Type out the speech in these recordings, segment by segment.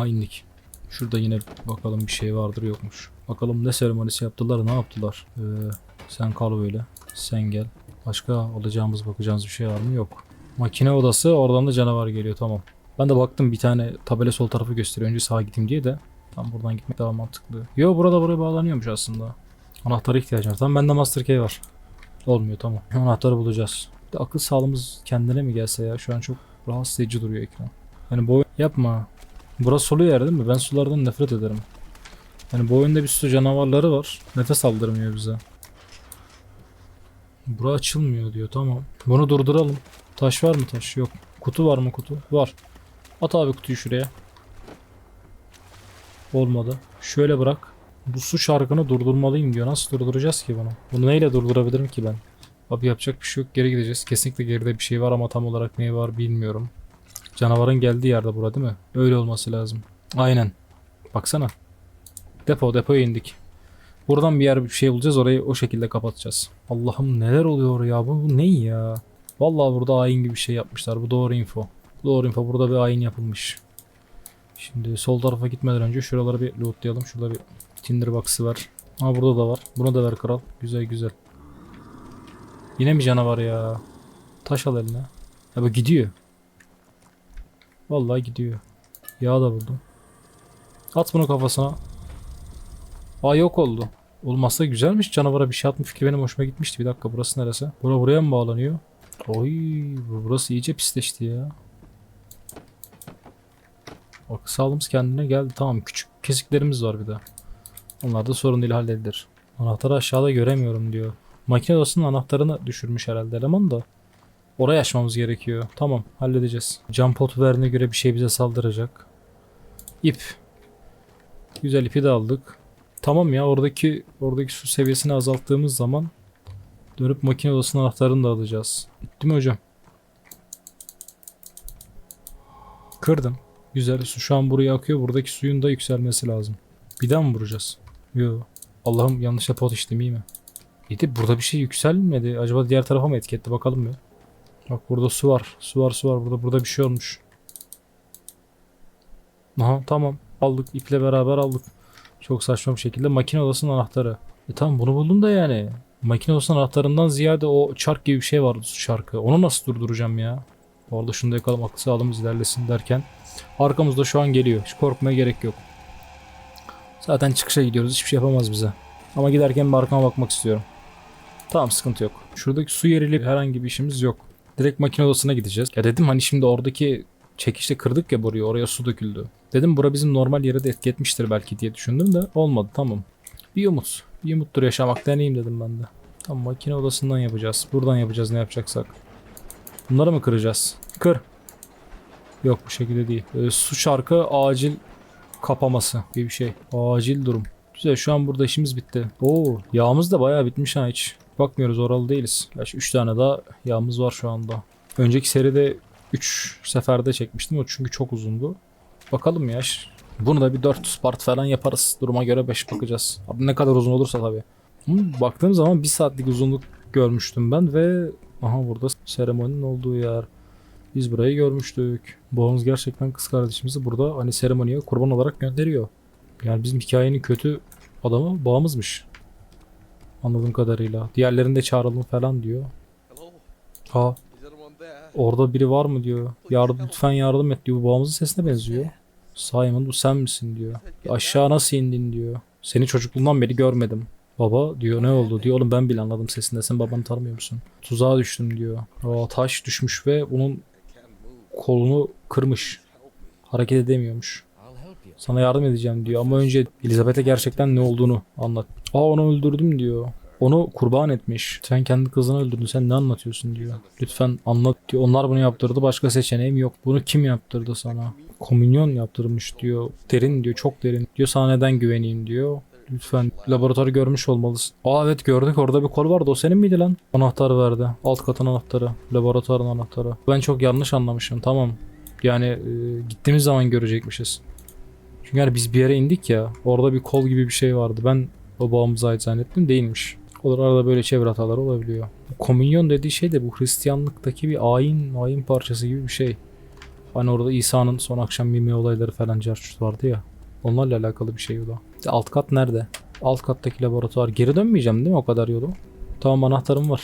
Ha indik. Şurada yine bakalım bir şey vardır yokmuş. Bakalım ne seremonisi yaptılar ne yaptılar. Ee, sen kal böyle. Sen gel. Başka alacağımız bakacağımız bir şey var mı? Yok. Makine odası oradan da canavar geliyor tamam. Ben de baktım bir tane tabela sol tarafı gösteriyor. Önce sağa gideyim diye de. Tam buradan gitmek daha mantıklı. Yo burada buraya bağlanıyormuş aslında. Anahtara ihtiyacım var. Tamam bende Master Key var. Olmuyor tamam. Anahtarı bulacağız. Bir de akıl sağlığımız kendine mi gelse ya? Şu an çok rahatsız edici duruyor ekran. Yani bu yapma. Burası sulu yer değil mi? Ben sulardan nefret ederim. Yani bu oyunda bir sürü canavarları var. Nefes aldırmıyor bize. Bura açılmıyor diyor tamam. Bunu durduralım. Taş var mı taş? Yok. Kutu var mı kutu? Var. At abi kutuyu şuraya. Olmadı. Şöyle bırak. Bu su şarkını durdurmalıyım diyor. Nasıl durduracağız ki bunu? Bunu neyle durdurabilirim ki ben? Abi yapacak bir şey yok. Geri gideceğiz. Kesinlikle geride bir şey var ama tam olarak ne var bilmiyorum. Canavarın geldiği yerde bura değil mi? Öyle olması lazım. Aynen. Baksana. Depo depoya indik. Buradan bir yer bir şey bulacağız orayı o şekilde kapatacağız. Allah'ım neler oluyor ya bu, bu ne ya? Vallahi burada ayin gibi bir şey yapmışlar. Bu doğru info. Doğru info burada bir ayin yapılmış. Şimdi sol tarafa gitmeden önce şuraları bir lootlayalım. Şurada bir tinderbox'ı var. Ha burada da var. Bunu da ver kral. Güzel güzel. Yine mi canavar ya? Taş al eline. Ya bu gidiyor. Vallahi gidiyor. Yağ da buldum. At bunu kafasına. Aa yok oldu. Olmazsa güzelmiş. Canavara bir şey atma fikri benim hoşuma gitmişti. Bir dakika burası neresi? Bura buraya mı bağlanıyor? Oy bu- burası iyice pisleşti ya. Bak sağlığımız kendine geldi. Tamam küçük kesiklerimiz var bir de. Onlar da sorun değil halledilir. Anahtarı aşağıda göremiyorum diyor. Makine odasının anahtarını düşürmüş herhalde eleman da. Orayı açmamız gerekiyor. Tamam halledeceğiz. Cam potu verdiğine göre bir şey bize saldıracak. İp. Güzel ipi de aldık. Tamam ya oradaki oradaki su seviyesini azalttığımız zaman dönüp makine odasının anahtarını da alacağız. Bitti mi hocam? Kırdım. Güzel. Su şu an buraya akıyor. Buradaki suyun da yükselmesi lazım. Bir daha mı vuracağız? Yo. Allah'ım yanlışla pot içtim iyi mi? İyi de burada bir şey yükselmedi. Acaba diğer tarafa mı etiketti bakalım bir. Bak burada su var. Su var su var. Burada burada bir şey olmuş. Aha tamam. Aldık. iple beraber aldık. Çok saçma bir şekilde. Makine odasının anahtarı. E tamam bunu buldum da yani. Makine odasının anahtarından ziyade o çark gibi bir şey vardı su çarkı. Onu nasıl durduracağım ya? Bu arada şunu da yakalım akıl sağlığımız ilerlesin derken. Arkamızda şu an geliyor. Hiç korkmaya gerek yok. Zaten çıkışa gidiyoruz. Hiçbir şey yapamaz bize. Ama giderken bir arkama bakmak istiyorum. Tamam sıkıntı yok. Şuradaki su yeriyle herhangi bir işimiz yok. Direkt makine odasına gideceğiz. Ya dedim hani şimdi oradaki çekişte kırdık ya boruyu oraya su döküldü. Dedim bura bizim normal yere de etki etmiştir belki diye düşündüm de olmadı tamam. Bir umut. Bir umuttur yaşamak deneyeyim dedim ben de. Tamam makine odasından yapacağız. Buradan yapacağız ne yapacaksak. Bunları mı kıracağız? Kır. Yok bu şekilde değil. Ee, su şarkı acil kapaması gibi bir şey. Acil durum. Güzel şu an burada işimiz bitti. Oo yağımız da bayağı bitmiş ha hiç. Bakmıyoruz oralı değiliz. Gerçi 3 tane daha yağımız var şu anda. Önceki seride 3 seferde çekmiştim o çünkü çok uzundu. Bakalım ya. Bunu da bir 4 part falan yaparız. Duruma göre 5 bakacağız. Abi ne kadar uzun olursa tabii. Baktığım zaman 1 saatlik uzunluk görmüştüm ben ve aha burada seremoninin olduğu yer. Biz burayı görmüştük. Babamız gerçekten kız kardeşimizi burada hani seremoniye kurban olarak gönderiyor. Yani bizim hikayenin kötü adamı babamızmış. Anladığım kadarıyla. Diğerlerini de çağıralım falan diyor. Ha orada biri var mı diyor. Yardım lütfen yardım et diyor. Bu babamızın sesine benziyor. Simon bu sen misin diyor. Aşağı nasıl indin diyor. Seni çocukluğumdan beri görmedim. Baba diyor ne oldu diyor. Oğlum ben bile anladım sesinde. Sen babanı tanımıyor musun? Tuzağa düştüm diyor. Aa, taş düşmüş ve onun kolunu kırmış. Hareket edemiyormuş. Sana yardım edeceğim diyor ama önce Elizabeth'e gerçekten ne olduğunu anlat. Aa onu öldürdüm diyor. Onu kurban etmiş. Sen kendi kızını öldürdün. Sen ne anlatıyorsun diyor. Lütfen anlat diyor. Onlar bunu yaptırdı. Başka seçeneğim yok. Bunu kim yaptırdı sana? Komünyon yaptırmış diyor. Derin diyor. Çok derin. Diyor sana neden güveneyim diyor. Lütfen laboratuvarı görmüş olmalısın. Aa evet gördük orada bir kol vardı. O senin miydi lan? Anahtar verdi. Alt katın anahtarı. Laboratuvarın anahtarı. Ben çok yanlış anlamışım. Tamam. Yani e, gittiğimiz zaman görecekmişiz. Çünkü yani biz bir yere indik ya. Orada bir kol gibi bir şey vardı. Ben o babamıza ait zannettim. Değilmiş. Olur arada böyle çevre hataları olabiliyor. Komünyon dediği şey de bu Hristiyanlıktaki bir ayin, ayin parçası gibi bir şey. Hani orada İsa'nın son akşam yemeği olayları falan carçut vardı ya. Onlarla alakalı bir şey o da. Alt kat nerede? Alt kattaki laboratuvar. Geri dönmeyeceğim değil mi o kadar yolu? Tamam anahtarım var.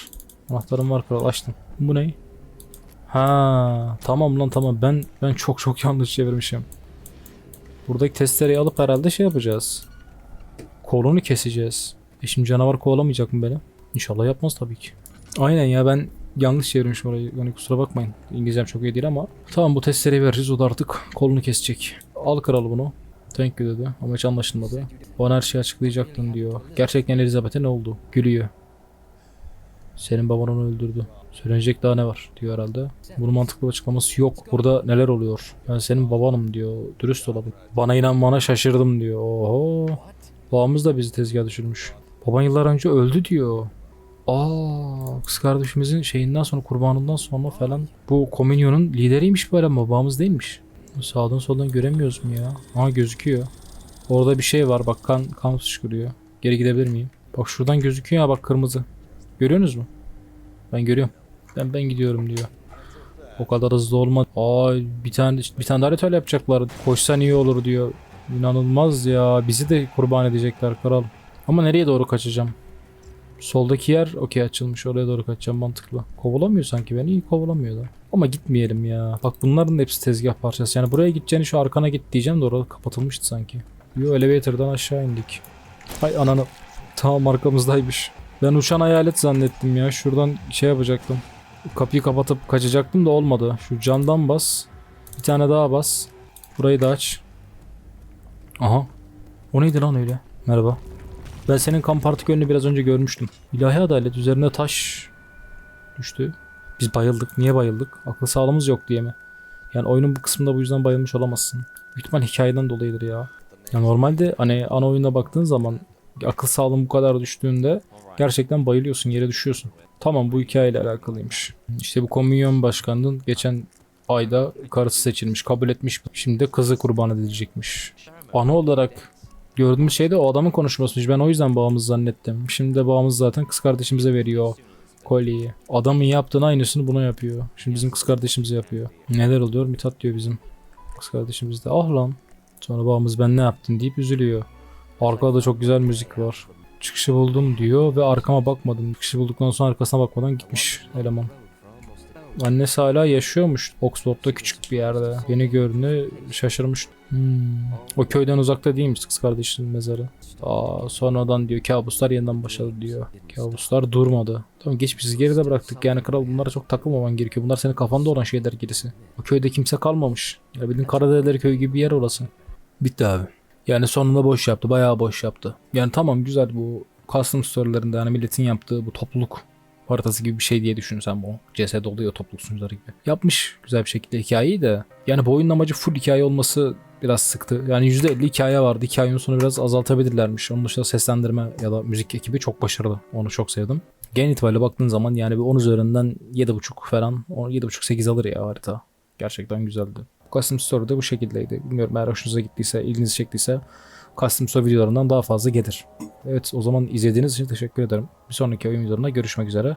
Anahtarım var kral açtım. Bu ne? Ha tamam lan tamam ben ben çok çok yanlış çevirmişim. Buradaki testereyi alıp herhalde şey yapacağız. Kolunu keseceğiz. E şimdi canavar kovalamayacak mı beni? İnşallah yapmaz tabii ki. Aynen ya ben yanlış çevirmişim orayı. Yani kusura bakmayın. İngilizcem çok iyi değil ama. Tamam bu testereyi vereceğiz. O da artık kolunu kesecek. Al kral bunu. Thank you dedi ama hiç anlaşılmadı. Bana her şeyi açıklayacaktın diyor. Gerçekten Elizabeth'e ne oldu? Gülüyor. Senin baban onu öldürdü. Söylenecek daha ne var diyor herhalde. Bunun mantıklı bir açıklaması yok. Burada neler oluyor? Ben senin babanım diyor. Dürüst olalım. Bana inanmana şaşırdım diyor. Oho. Babamız da bizi tezgah düşürmüş. Baban yıllar önce öldü diyor. Aa, kız kardeşimizin şeyinden sonra kurbanından sonra falan bu komünyonun lideriymiş böyle ama babamız değilmiş. Sağdan soldan göremiyoruz mu ya? Aha gözüküyor. Orada bir şey var bak kan, kan fışkırıyor. Geri gidebilir miyim? Bak şuradan gözüküyor ya bak kırmızı. Görüyorsunuz mu? Ben görüyorum. Ben ben gidiyorum diyor. O kadar hızlı olma. Aa bir tane bir tane daha ritüel yapacaklar. Koşsan iyi olur diyor. İnanılmaz ya. Bizi de kurban edecekler kral. Ama nereye doğru kaçacağım? Soldaki yer okey açılmış. Oraya doğru kaçacağım mantıklı. Kovalamıyor sanki beni. iyi kovalamıyor da. Ama gitmeyelim ya. Bak bunların hepsi tezgah parçası. Yani buraya gideceğini şu arkana git diyeceğim de orada kapatılmıştı sanki. Yo elevator'dan aşağı indik. Hay ananı. Tamam arkamızdaymış. Ben uçan hayalet zannettim ya. Şuradan şey yapacaktım. Kapıyı kapatıp kaçacaktım da olmadı. Şu camdan bas. Bir tane daha bas. Burayı da aç. Aha. O neydi lan öyle? Merhaba. Ben senin kan partikülünü biraz önce görmüştüm. İlahi adalet üzerine taş düştü. Biz bayıldık. Niye bayıldık? Akıl sağlığımız yok diye mi? Yani oyunun bu kısmında bu yüzden bayılmış olamazsın. Büyük ihtimal hikayeden dolayıdır ya. Ya normalde hani ana oyuna baktığın zaman akıl sağlığın bu kadar düştüğünde gerçekten bayılıyorsun, yere düşüyorsun. Tamam bu hikayeyle alakalıymış. İşte bu komünyon başkanının geçen ayda karısı seçilmiş, kabul etmiş. Şimdi de kızı kurban edilecekmiş. Ana olarak gördüğümüz şey de o adamın konuşmasıymış. Ben o yüzden babamız zannettim. Şimdi de babamız zaten kız kardeşimize veriyor kolyeyi. Adamın yaptığın aynısını buna yapıyor. Şimdi bizim kız kardeşimize yapıyor. Neler oluyor? Mithat diyor bizim kız kardeşimiz de. Ah lan. Sonra babamız ben ne yaptın deyip üzülüyor. Arkada da çok güzel müzik var. Çıkışı buldum diyor ve arkama bakmadım. Çıkışı bulduktan sonra arkasına bakmadan gitmiş eleman. Annesi hala yaşıyormuş Oxford'da küçük bir yerde. Beni gördüğünde şaşırmış. Hmm. O köyden uzakta değilmiş kız kardeşinin mezarı. Aa, sonradan diyor kabuslar yeniden başladı diyor. Kabuslar durmadı. Tamam geçmişiz geride bıraktık yani kral bunlara çok takılmaman gerekiyor. Bunlar senin kafanda olan şeyler gerisi. O köyde kimse kalmamış. Ya bildiğin Karadereler köyü gibi bir yer orası. Bitti abi. Yani sonunda boş yaptı. Bayağı boş yaptı. Yani tamam güzel bu custom story'lerinde yani milletin yaptığı bu topluluk haritası gibi bir şey diye düşün sen bu. CS'de oluyor topluluk sunucuları gibi. Yapmış güzel bir şekilde hikayeyi de. Yani bu oyunun amacı full hikaye olması biraz sıktı. Yani %50 hikaye vardı. Hikayenin sonu biraz azaltabilirlermiş. Onun dışında seslendirme ya da müzik ekibi çok başarılı. Onu çok sevdim. Genel itibariyle baktığın zaman yani bir 10 üzerinden 7.5 falan 7.5-8 alır ya harita. Gerçekten güzeldi. Custom Story de bu şekildeydi. Bilmiyorum eğer hoşunuza gittiyse, ilginizi çektiyse Custom Story videolarından daha fazla gelir. Evet o zaman izlediğiniz için teşekkür ederim. Bir sonraki oyun videolarında görüşmek üzere.